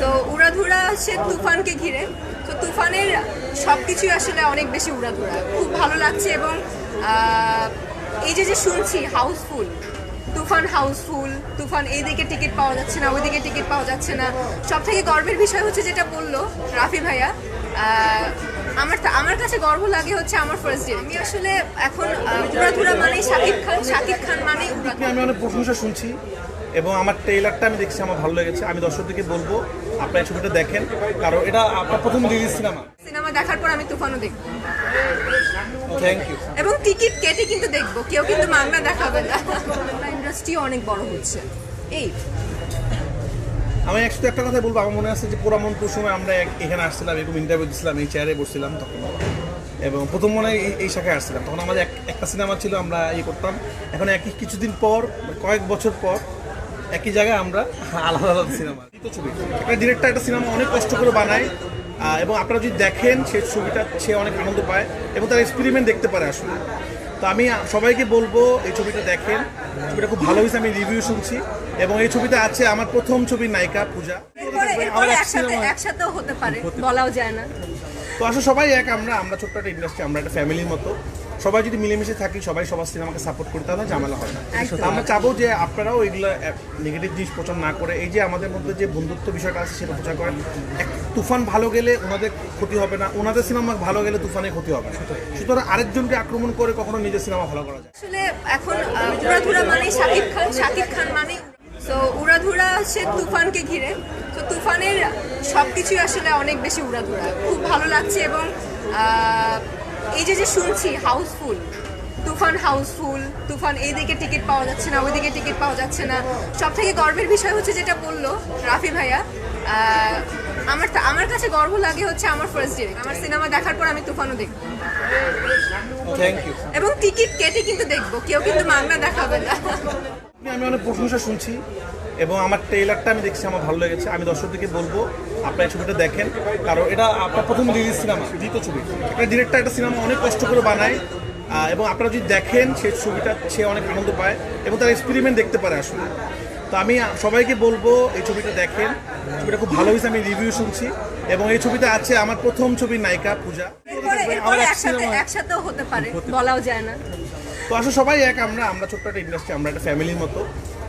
So উড়াধুরা হচ্ছে তুফানকে ঘিরে। তো তুফানের সব কিছুই আসলে অনেক বেশি উড়াধুরা। খুব ভালো লাগছে এবং এই যে যে শুনছি, হাউসফুল, তুফান হাউসফুল, তুফান এইদিকে টিকিট পাওয়া যাচ্ছে না, ওইদিকে টিকিট পাওয়া যাচ্ছে না। সব থেকে গর্বের বিষয় হচ্ছে যেটা বলল রাফি ভাইয়া আমার আমার কাছে গর্ব লাগে হচ্ছে আমার ফার্স্ট ডে আমি আসলে এখন উড়াধুরা মানে শাকিব খান শাকিব খান মানে উড়াধুরা। আমি অনেক প্রশংসা শুনছি এবং আমার ট্রেলারটা আমি দেখছি আমার ভালো লেগেছে। আমি দর্শকদেরকে বলব আপনার এই ছবিটা দেখেন। কারণ এটা আপনার প্রথম রিলিজ সিনেমা সিনেমা দেখার পর আমি তুফানও দেখব। থ্যাংক ইউ এবং টিকিট কেটে কিন্তু দেখব। কেউ কিন্তু মাংনা দেখাবে না। ইন্ডাস্ট্রি অনেক বড় হচ্ছে। এই। আমি একসাথে একটা কথা বলব, আমার মনে আছে যে পুরামন্ত্র সময় আমরা এখানে আসছিলাম, এরকম ইন্টারভিউ দিচ্ছিলাম এই চেয়ারে বসছিলাম তখন। এবং প্রথম মনে হয় এই- শাখায় আসছিলাম। তখন আমাদের এক- একটা সিনেমা ছিল, আমরা ইয়ে করতাম। এখন একই কিছুদিন পর, কয়েক বছর পর, একই জায়গায় আমরা আলাদা আলাদা সিনেমা ছবি। একটা ডিরেক্টর একটা সিনেমা অনেক কষ্ট করে বানায় এবং আপনারা যদি দেখেন সেই ছবিটা, সে অনেক আনন্দ পায়, এবং তার এক্সপেরিমেন্ট দেখতে পারে আসলে। তো আমি সবাইকে বলব এই ছবিটা দেখেন। ছবিটা খুব ভালো হয়েছে আমি রিভিউ শুনছি। এবং এই ছবিতে আছে আমার প্রথম ছবির নায়িকা পূজা। একসাথে হতে পারে বলাও যায় না। তো আসলে সবাই এক আমরা আমরা ছোট্ট একটা ইন্ডাস্ট্রি আমরা একটা ফ্যামিলির মতো। সবাই যদি মিলেমিশে থাকি সবাই সবার সিনেমাকে সাপোর্ট করি তাহলে ঝামেলা হয় না। আমরা চাবো যে আপনারাও এগুলো নেগেটিভ জিনিস প্রচার না করে এই যে আমাদের মধ্যে যে বন্ধুত্ব বিষয়টা আছে সেটা প্রচার করেন। তুফান ভালো গেলে ওনাদের ক্ষতি হবে না ওনাদের সিনেমা ভালো গেলে তুফানের ক্ষতি হবে না। সুতরাং আরেকজনকে আক্রমণ করে কখনো নিজের সিনেমা ভালো করা যায় আসলে এখন উড়াধুরা মানে শাকিব খান শাকিব খান মানে তো উড়াধুরা হচ্ছে তুফানকে ঘিরে। তো তুফানের সব কিছুই আসলে অনেক বেশি উড়াধুরা। খুব ভালো লাগছে এবং এই যে যে শুনছি হাউসফুল তুফান হাউসফুল তুফান এইদিকে টিকিট পাওয়া যাচ্ছে না ওইদিকে টিকিট পাওয়া যাচ্ছে না। সব থেকে গর্বের বিষয় হচ্ছে যেটা বলল রাফি ভাইয়া আহ, আমার আমার কাছে গর্ব লাগে হচ্ছে আমার ফার্স্ট ডে আমার সিনেমা দেখার পর আমি তুফানও দেখব। এবং টিকিট কেটে কিন্তু দেখব কেউ কিন্তু মাংনা দেখাবে না আমি অনেক প্রশংসা শুনছি এবং আমার ট্রেলারটা আমি দেখছি আমার ভালো লেগেছে। আমি দর্শকদেরকে বলব আপনার এই ছবিটা দেখেন। কারণ এটা আপনার প্রথম রিলিজ সিনেমা দ্বিতীয় ছবি। একটা ডিরেক্টর একটা সিনেমা অনেক কষ্ট করে বানায় এবং আপনারা যদি দেখেন সেই ছবিটা সে অনেক আনন্দ পায় এবং তার এক্সপেরিমেন্ট দেখতে পারে আসলে। তো আমি সবাইকে বলব এই ছবিটা দেখেন। ছবিটা খুব ভালো হয়েছে আমি রিভিউ শুনছি। এবং এই ছবিতে আছে আমার প্রথম ছবির নায়িকা পূজা। একসাথে হতে পারে বলাও যায় না। তো আসলে সবাই এক আমরা আমরা ছোট্ট একটা ইন্ডাস্ট্রি আমরা একটা ফ্যামিলির মতো।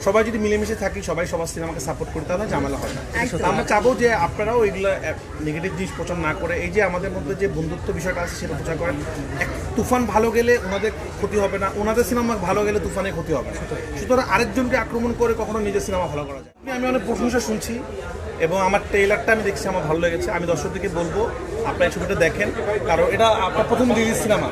সবাই যদি মিলেমিশে থাকি সবাই সবার সিনেমাকে সাপোর্ট করি তাহলে ঝামেলা হয় না। আমরা চাবো যে আপনারাও এগুলো নেগেটিভ জিনিস প্রচার না করে এই যে আমাদের মধ্যে যে বন্ধুত্ব বিষয়টা আছে সেটা প্রচার করেন। এক তুফান ভালো গেলে ওনাদের ক্ষতি হবে না ওনাদের সিনেমা ভালো গেলে তুফানের ক্ষতি হবে না। সুতরাং আরেকজনকে আক্রমণ করে কখনো নিজের সিনেমা ভালো করা যায় আমি অনেক প্রশংসা শুনছি এবং আমার ট্রেলারটা আমি দেখছি আমার ভালো লেগেছে। আমি দর্শকদেরকে বলব আপনার ছবিটা দেখেন কারণ এটা আপনার প্রথম রিলিজ সিনেমা।